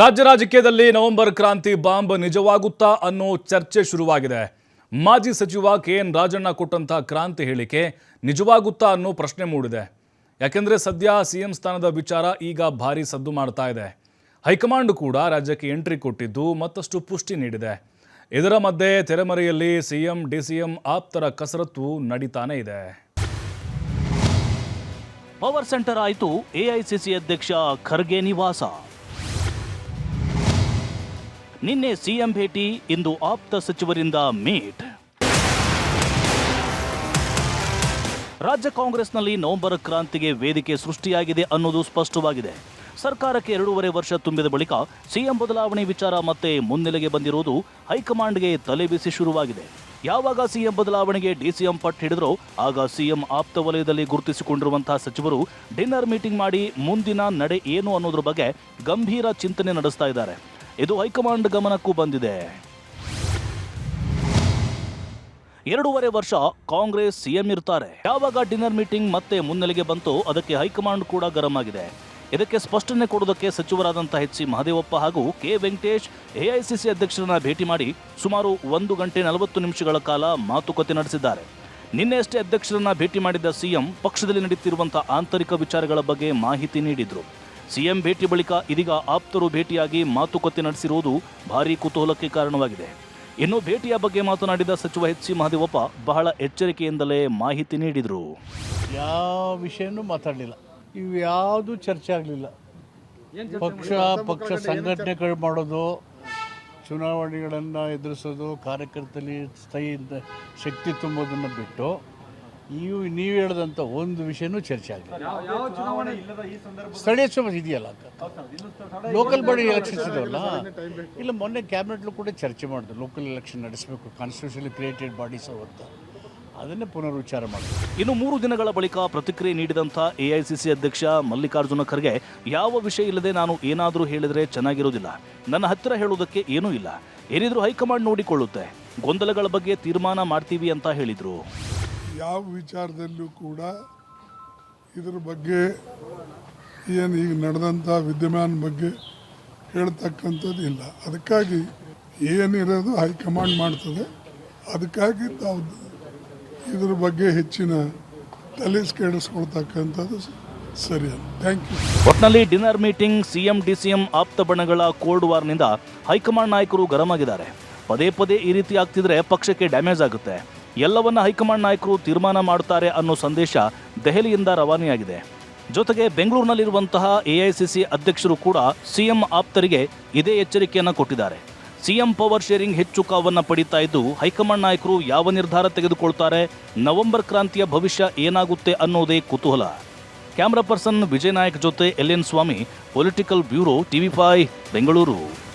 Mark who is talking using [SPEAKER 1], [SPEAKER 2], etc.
[SPEAKER 1] ರಾಜ್ಯ ರಾಜಕೀಯದಲ್ಲಿ ನವೆಂಬರ್ ಕ್ರಾಂತಿ ಬಾಂಬ್ ನಿಜವಾಗುತ್ತಾ ಅನ್ನೋ ಚರ್ಚೆ ಶುರುವಾಗಿದೆ. ಮಾಜಿ ಸಚಿವ ಕೆ ಎನ್ ರಾಜಣ್ಣ ಕೊಟ್ಟಂತಹ ಕ್ರಾಂತಿ ಹೇಳಿಕೆ ನಿಜವಾಗುತ್ತಾ ಅನ್ನೋ ಪ್ರಶ್ನೆ ಮೂಡಿದೆ. ಯಾಕೆಂದರೆ ಸದ್ಯ ಸಿಎಂ ಸ್ಥಾನದ ವಿಚಾರ ಈಗ ಭಾರಿ ಸದ್ದು ಮಾಡ್ತಾ ಇದೆ. ಹೈಕಮಾಂಡ್ ಕೂಡ ರಾಜ್ಯಕ್ಕೆ ಎಂಟ್ರಿ ಕೊಟ್ಟಿದ್ದು ಮತ್ತಷ್ಟು ಪುಷ್ಟಿ ನೀಡಿದೆ. ಇದರ ಮಧ್ಯೆ ತೆರೆಮರೆಯಲ್ಲಿ ಸಿಎಂ ಡಿಸಿಎಂ ಆಪ್ತರ ಕಸರತ್ತು ನಡೀತಾನೆ ಇದೆ.
[SPEAKER 2] ಪವರ್ ಸೆಂಟರ್ ಆಯಿತು ಎಐಸಿಸಿ ಅಧ್ಯಕ್ಷ ಖರ್ಗೆ ನಿವಾಸ. ನಿನ್ನೆ ಸಿಎಂ ಭೇಟಿ, ಇಂದು ಆಪ್ತ ಸಚಿವರಿಂದ ಮೀಟ್. ರಾಜ್ಯ ಕಾಂಗ್ರೆಸ್ನಲ್ಲಿ ನವೆಂಬರ್ ಕ್ರಾಂತಿಗೆ ವೇದಿಕೆ ಸೃಷ್ಟಿಯಾಗಿದೆ ಅನ್ನೋದು ಸ್ಪಷ್ಟವಾಗಿದೆ. ಸರ್ಕಾರಕ್ಕೆ ಎರಡೂವರೆ ವರ್ಷ ತುಂಬಿದ ಬಳಿಕ ಸಿಎಂ ಬದಲಾವಣೆ ವಿಚಾರ ಮತ್ತೆ ಮುನ್ನೆಲೆಗೆ ಬಂದಿರುವುದು ಹೈಕಮಾಂಡ್ಗೆ ತಲೆಬಿಸಿ ಶುರುವಾಗಿದೆ. ಯಾವಾಗ ಸಿಎಂ ಬದಲಾವಣೆಗೆ ಡಿಸಿಎಂ ಪಟ್ಟು ಹಿಡಿದ್ರೋ ಆಗ ಸಿಎಂ ಆಪ್ತ ವಲಯದಲ್ಲಿ ಗುರುತಿಸಿಕೊಂಡಿರುವಂತಹ ಸಚಿವರು ಡಿನ್ನರ್ ಮೀಟಿಂಗ್ ಮಾಡಿ ಮುಂದಿನ ನಡೆ ಏನು ಅನ್ನೋದ್ರ ಬಗ್ಗೆ ಗಂಭೀರ ಚಿಂತನೆ ನಡೆಸ್ತಾ ಇದ್ದಾರೆ. ಇದು ಹೈಕಮಾಂಡ್ ಗಮನಕ್ಕೂ ಬಂದಿದೆ. ಎರಡೂವರೆ ವರ್ಷ ಕಾಂಗ್ರೆಸ್ ಸಿಎಂ ಇರ್ತಾರೆ. ಯಾವಾಗ ಡಿನ್ನರ್ ಮೀಟಿಂಗ್ ಮತ್ತೆ ಮುನ್ನೆಲೆಗೆ ಬಂತು ಅದಕ್ಕೆ ಹೈಕಮಾಂಡ್ ಕೂಡ ಗರಂ ಆಗಿದೆ. ಇದಕ್ಕೆ ಸ್ಪಷ್ಟನೆ ಕೊಡುವುದಕ್ಕೆ ಸಚಿವರಾದಂತಹ ಎಚ್ ಸಿ ಮಹದೇವಪ್ಪ ಹಾಗೂ ಕೆ ವೆಂಕಟೇಶ್ ಎಐಸಿಸಿ ಅಧ್ಯಕ್ಷರನ್ನ ಭೇಟಿ ಮಾಡಿ ಸುಮಾರು ಒಂದು ಗಂಟೆ ನಲವತ್ತು ನಿಮಿಷಗಳ ಕಾಲ ಮಾತುಕತೆ ನಡೆಸಿದ್ದಾರೆ. ನಿನ್ನೆಯಷ್ಟೇ ಅಧ್ಯಕ್ಷರನ್ನ ಭೇಟಿ ಮಾಡಿದ್ದ ಸಿಎಂ ಪಕ್ಷದಲ್ಲಿ ನಡೆಯುತ್ತಿರುವಂತಹ ಆಂತರಿಕ ವಿಚಾರಗಳ ಬಗ್ಗೆ ಮಾಹಿತಿ ನೀಡಿದ್ರು. ಸಿಎಂ ಭೇಟಿ ಬಳಿಕ ಇದೀಗ ಆಪ್ತರು ಭೇಟಿಯಾಗಿ ಮಾತುಕತೆ ನಡೆಸಿರುವುದು ಭಾರೀ ಕುತೂಹಲಕ್ಕೆ ಕಾರಣವಾಗಿದೆ. ಇನ್ನು ಭೇಟಿಯ ಬಗ್ಗೆ ಮಾತನಾಡಿದ ಸಚಿವ ಎಚ್ ಸಿ ಮಹದೇವಪ್ಪ ಬಹಳ ಎಚ್ಚರಿಕೆಯಿಂದಲೇ ಮಾಹಿತಿ ನೀಡಿದರು.
[SPEAKER 3] ಯಾವ ವಿಷಯನೂ ಮಾತಾಡಲಿಲ್ಲ. ಇವು ಚರ್ಚೆ ಆಗಲಿಲ್ಲ. ಪಕ್ಷ ಪಕ್ಷ ಸಂಘಟನೆಗಳು ಮಾಡೋದು, ಚುನಾವಣೆಗಳನ್ನು ಎದುರಿಸೋದು, ಕಾರ್ಯಕರ್ತರಲ್ಲಿ ಸ್ಥೈಯಿಂದ ಶಕ್ತಿ ತುಂಬೋದನ್ನು ಬಿಟ್ಟು ಇವು ನೀವು ಹೇಳಿದಂಥ ಒಂದು ವಿಷಯನೂ ಚರ್ಚೆ ಆಗಲಿಲ್ಲ ಸ್ಥಳೀಯ ಸಭೆ ಇದೆಯಲ್ಲ ಲೋಕಲ್ ಬಾಡಿ ಎಲೆಕ್ಷನ್ಸ್ ಇದೆಯಲ್ಲ ಇಲ್ಲ ಮೊನ್ನೆ ಕ್ಯಾಬಿನೆಟ್ಲೂ ಕೂಡ ಚರ್ಚೆ ಮಾಡಿದ್ರು. ಲೋಕಲ್ ಎಲೆಕ್ಷನ್ ನಡೆಸಬೇಕು ಕಾನ್ಸ್ಟಿಟ್ಯೂಷನ್ ಕ್ರಿಯೇಟೆಡ್ ಬಾಡೀಸ್ ಅಂತ. ಅದನ್ನೇ ಪುನರ್ವಿಚಾರ ಮಾಡಿದ್ರು.
[SPEAKER 2] ಇನ್ನು ಮೂರು ದಿನಗಳ ಬಳಿಕ ಪ್ರತಿಕ್ರಿಯೆ ನೀಡಿದಂಥ ಎಐಸಿಸಿ ಅಧ್ಯಕ್ಷ ಮಲ್ಲಿಕಾರ್ಜುನ ಖರ್ಗೆ ಯಾವ ವಿಷಯ ಇಲ್ಲದೆ ನಾನು ಏನಾದರೂ ಹೇಳಿದರೆ ಚೆನ್ನಾಗಿರೋದಿಲ್ಲ. ನನ್ನ ಹತ್ತಿರ ಹೇಳುವುದಕ್ಕೆ ಏನೂ ಇಲ್ಲ. ಏನಿದ್ರು ಹೈಕಮಾಂಡ್ ನೋಡಿಕೊಳ್ಳುತ್ತೆ. ಗೊಂದಲಗಳ ಬಗ್ಗೆ ತೀರ್ಮಾನ ಮಾಡ್ತೀವಿ ಅಂತ ಹೇಳಿದರು.
[SPEAKER 4] ಯಾವ ವಿಚಾರದಲ್ಲೂ ಕೂಡ ಇದ್ರ ಬಗ್ಗೆ ಏನು ಈಗ ನಡೆದಂಥ ವಿದ್ಯಮಾನ ಬಗ್ಗೆ ಹೇಳ್ತಕ್ಕಂಥದ್ದು ಇಲ್ಲ. ಅದಕ್ಕಾಗಿ ಏನಿರೋದು ಹೈಕಮಾಂಡ್ ಮಾಡ್ತದೆ. ಅದಕ್ಕಾಗಿ ತಾವು ಇದ್ರ ಬಗ್ಗೆ ಹೆಚ್ಚಿನ ತಲೆಸ್ ಕೆಡಿಸ್ಕೊಳ್ತಕ್ಕಂಥದ್ದು ಸರಿ ಥ್ಯಾಂಕ್ ಯು
[SPEAKER 2] ಒಟ್ನಲ್ಲಿ ಡಿನ್ನರ್ ಮೀಟಿಂಗ್ ಸಿಎಂ, ಡಿಸಿಎಂ ಆಪ್ತ ಬಣಗಳ ಕೋಲ್ಡ್ ವಾರ್ನಿಂದ ಹೈಕಮಾಂಡ್ ನಾಯಕರು ಗರಂ ಆಗಿದ್ದಾರೆ ಪದೇ ಪದೇ ಈ ರೀತಿ ಆಗ್ತಿದ್ರೆ ಪಕ್ಷಕ್ಕೆ ಡ್ಯಾಮೇಜ್ ಆಗುತ್ತೆ. ಎಲ್ಲವನ್ನ ಹೈಕಮಾಂಡ್ ನಾಯಕರು ತೀರ್ಮಾನ ಮಾಡುತ್ತಾರೆ ಅನ್ನೋ ಸಂದೇಶ ದೆಹಲಿಯಿಂದ ರವಾನೆಯಾಗಿದೆ. ಜೊತೆಗೆ ಬೆಂಗಳೂರಿನಲ್ಲಿರುವಂತಹ ಎಐಸಿಸಿ ಅಧ್ಯಕ್ಷರು ಕೂಡ ಸಿಎಂ ಆಪ್ತರಿಗೆ ಇದೇ ಎಚ್ಚರಿಕೆಯನ್ನು ಕೊಟ್ಟಿದ್ದಾರೆ. ಸಿಎಂ ಪವರ್ ಶೇರಿಂಗ್ ಹೆಚ್ಚು ಕಾವನ್ನು ಪಡೀತಾ ಇದ್ದು, ಹೈಕಮಾಂಡ್ ನಾಯಕರು ಯಾವ ನಿರ್ಧಾರ ತೆಗೆದುಕೊಳ್ತಾರೆ, ನವೆಂಬರ್ ಕ್ರಾಂತಿಯ ಭವಿಷ್ಯ ಏನಾಗುತ್ತೆ ಅನ್ನೋದೇ ಕುತೂಹಲ. ಕ್ಯಾಮ್ರಾ ಪರ್ಸನ್ ವಿಜಯ್ ನಾಯಕ್ ಜೊತೆ L N Swamy, political bureau TV five Bengaluru.